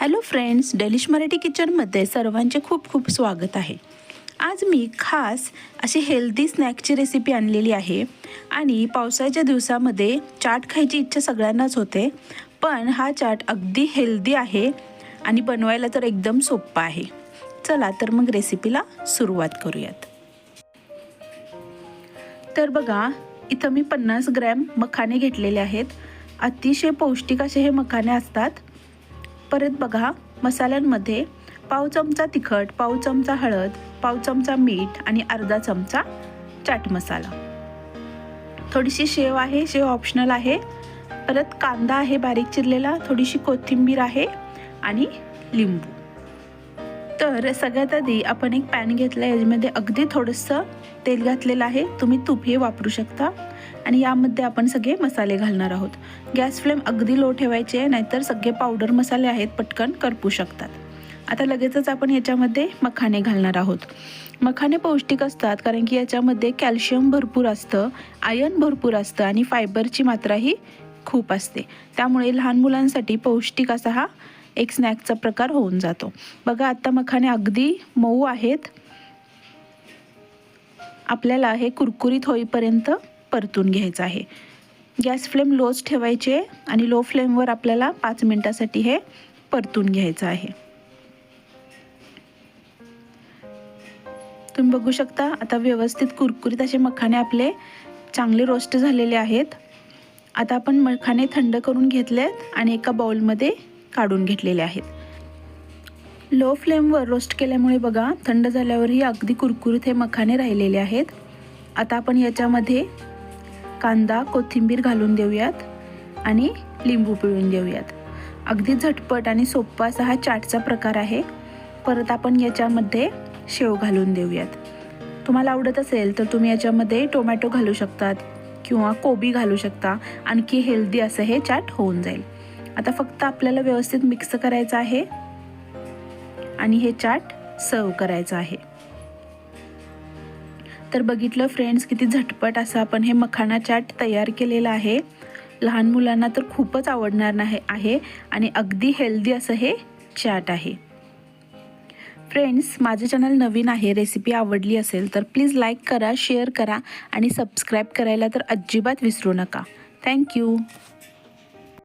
Hello friends delish Marathi किचनमध्ये सर्वांचे खूप खूप स्वागत आहे. आज मी खास अशी हेल्दी स्नॅकची रेसिपी आणलेली आहे आणि पावसाळ्याच्या दिवसामध्ये चाट खायची इच्छा सगळ्यांनाच होते पण हा चाट अगदी हेल्दी आहे आणि बनवायला तर एकदम सोप्पा आहे. चला तर मग रेसिपीला सुरुवात करूयात. तर बघा इथं मी पन्नास ग्रॅम मखाने घेतलेले आहेत. अतिशय पौष्टिक असे हे मखाने असतात. परत बघा मसाल्यांमध्ये पाव चमचा तिखट पाव चमचा हळद पाव चमचा मीठ आणि अर्धा चमचा चाट मसाला. थोडीशी शेव आहे शेव ऑप्शनल आहे. परत कांदा आहे बारीक चिरलेला थोडीशी कोथिंबीर आहे आणि लिंबू. तर सगळ्यात आधी आपण एक पॅन घेतला याच्यामध्ये अगदी थोडंसं तेल घातलेलं आहे. तुम्ही तूप हे वापरू शकता. आणि यामध्ये आपण सगळे मसाले घालणार आहोत. गॅस फ्लेम अगदी लो ठेवायचे नाहीतर सगळे पावडर मसाले आहेत पटकन करपू शकतात. आता लगेचच आपण याच्यामध्ये मखाने घालणार आहोत. मखाने पौष्टिक असतात कारण की याच्यामध्ये कॅल्शियम भरपूर असतं आयर्न भरपूर असतं आणि फायबरची मात्राही खूप असते. त्यामुळे लहान मुलांसाठी पौष्टिक असा हा एक स्नॅकचा प्रकार होऊन जातो. बघा आता मखाने अगदी मऊ आहेत. आपल्याला हे कुरकुरीत होईपर्यंत परतून घ्यायचं आहे. गॅस फ्लेम लोच ठेवायचे आणि लो फ्लेमवर आपल्याला पाच मिनटासाठी हे परतून घ्यायचं आहे. तुम्ही बघू शकता आता व्यवस्थित कुरकुरीत असे मखाने आपले चांगले रोस्ट झालेले आहेत. आता आपण मखाने थंड करून घेतले आहेत आणि एका बाउलमध्ये काढून घेतलेले आहेत. लो फ्लेमवर रोस्ट केल्यामुळे बघा थंड झाल्यावरही अगदी कुरकुरीत हे मखाने राहिलेले आहेत. आता आपण याच्यामध्ये कांदा कोथिंबीर घालून देऊयात आणि लिंबू पिळून देऊयात. अगदी झटपट आणि सोप्पा असा हा चाटचा प्रकार आहे. परत आपण याच्यामध्ये शेव घालून देऊयात. तुम्हाला आवडत असेल तर तुम्ही याच्यामध्ये टोमॅटो घालू शकतात किंवा कोबी घालू शकता. आणखी हेल्दी असं हे चाट होऊन जाईल. आता फक्त आपल्याला व्यवस्थित मिक्स करायचं आहे. आणि हे चाट सर्व करायचं आहे. तर बघितलं फ्रेंड्स किती झटपट असं आपण हे मखाना चाट तयार केलेलं आहे. लहान मुलांना तर खूपच आवडणार नाही आहे. आणि अगदी हेल्दी असं हे चाट आहे. फ्रेंड्स माझे चॅनल नवीन आहे रेसिपी आवडली असेल तर प्लीज लाईक करा शेअर करा आणि सबस्क्राईब करायला तर अजिबात विसरू नका. थँक्यू